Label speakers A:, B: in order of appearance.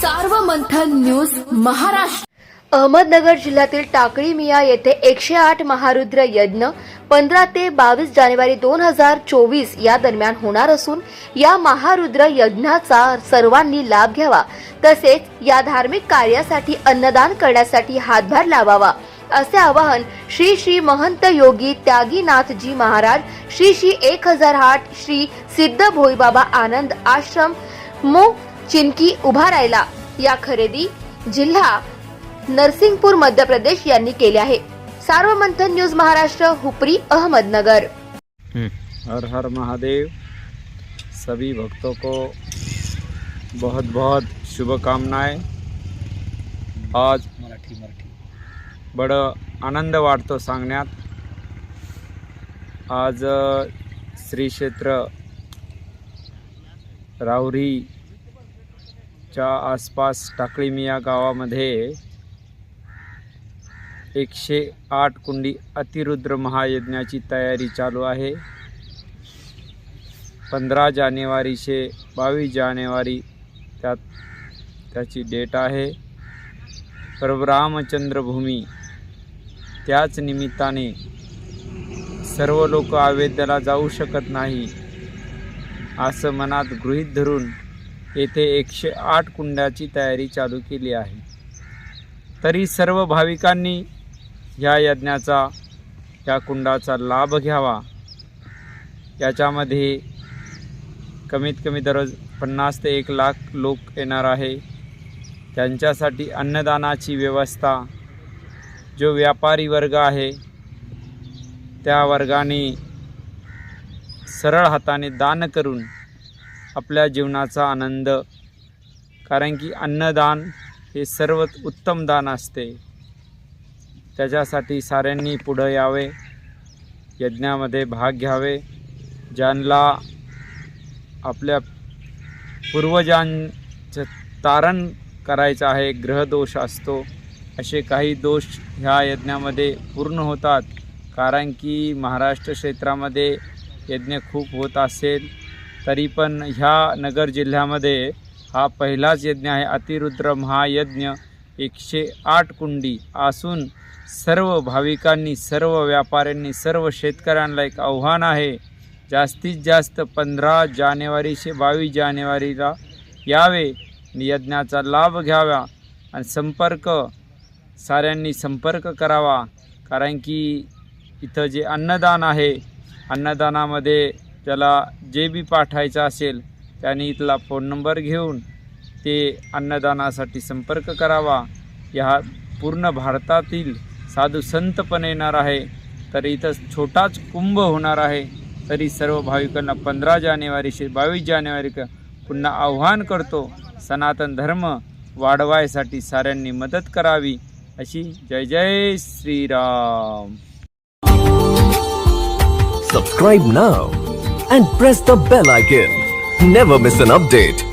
A: Sarvamanthan news Maharashtra.
B: Ahmednagar जिल्ह्यातील टाकळी मिया येथे एकशे आठ महारुद्र यज्ञ पंधरा ते बावीस जानेवारी दोन हजार चोवीस या दरम्यान होणार असून या महारुद्र यज्ञाचा सर्वांनी लाभ घ्यावा. तसेच या धार्मिक कार्यासाठी अन्नदान करण्यासाठी हातभार लावावा असे आवाहन श्री श्री महंत योगी त्यागीनाथजी महाराज श्री श्री एक हजार आठ श्री सिद्ध भोईबाबा आनंद आश्रम मो चिनकी उभा राहिला. या खरेदी जिल्हा नरसिंगपूर मध्य प्रदेश यांनी केले आहे. सार्वमंथन न्यूज महाराष्ट्र हुपरी अहमदनगर.
C: हर हर महादेव. सभी भक्तों को बहुत बहुत शुभकामनाएं. आज
D: मराठी मराठी.
C: बडं आनंद वाटतो सांगण्यात. आज श्री क्षेत्र राहुरीच्या आसपास टाकळी या गावामध्ये एकशे आठ कुंडी अतिरुद्र महायज्ञाची तयारी चालू आहे. पंधरा जानेवारीशे बावीस जानेवारी त्यात त्याची डेट आहे. प्रभू रामचंद्रभूमी त्याच निमित्ताने सर्व लोक अयोध्येला जाऊ शकत नाही असं मनात गृहीत धरून येथे एकशे आठ कुंडाची तयारी चालू केली आहे. तरी सर्व भाविकांनी ह्या यज्ञाचा या कुंडाचा लाभ घ्यावा. याच्यामध्ये कमीत कमी दररोज पन्नास ते एक लाख लोक येणार आहे. त्यांच्यासाठी अन्नदानाची व्यवस्था जो व्यापारी वर्ग आहे त्या वर्गाने सरळ हाताने दान करून आपल्या जीवनाचा आनंद. कारण की अन्नदान हे सर्वात उत्तम दान असते. त्याच्यासाठी साऱ्यांनी पुढं यावे यज्ञामध्ये भाग घ्यावे ज्यांना आपल्या पूर्वजांचं तारण करायचं आहे ग्रहदोष असतो असे काही दोष ह्या यज्ञामध्ये पूर्ण होतात. कारण की महाराष्ट्र क्षेत्रामध्ये यज्ञ खूप होत असेल तरी पण ह्या नगर जिल्ह्यामध्ये हा पहिलाच यज्ञ आहे अतिरुद्र महायज्ञ. एकशे आठ कुंडी असून सर्व भाविकांनी सर्व व्यापाऱ्यांनी सर्व शेतकऱ्यांना एक आव्हान आहे. जास्तीत जास्त पंधरा जानेवारीशे बावीस जानेवारीला यावे. यज्ञाचा लाभ घ्यावा आणि संपर्क साऱ्यांनी संपर्क करावा. कारण की इथं जे अन्नदान आहे अन्नदानामध्ये ज्याला जे बी पाठायचं असेल त्यांनी इथला फोन नंबर घेऊन ते अन्नदानासाठी संपर्क करावा. या पूर्ण भारतातील साधू संत पण येणार आहे. तर इथं छोटाच कुंभ होणार आहे. तरी सर्व भाविकांना पंधरा जानेवारीशी बावीस जानेवारी पुन्हा आव्हान करतो. सनातन धर्म वाढवायसाठी साऱ्यांनी मदत करावी. अशी जय जय Shriram.
E: Subscribe now and press the bell icon never miss an update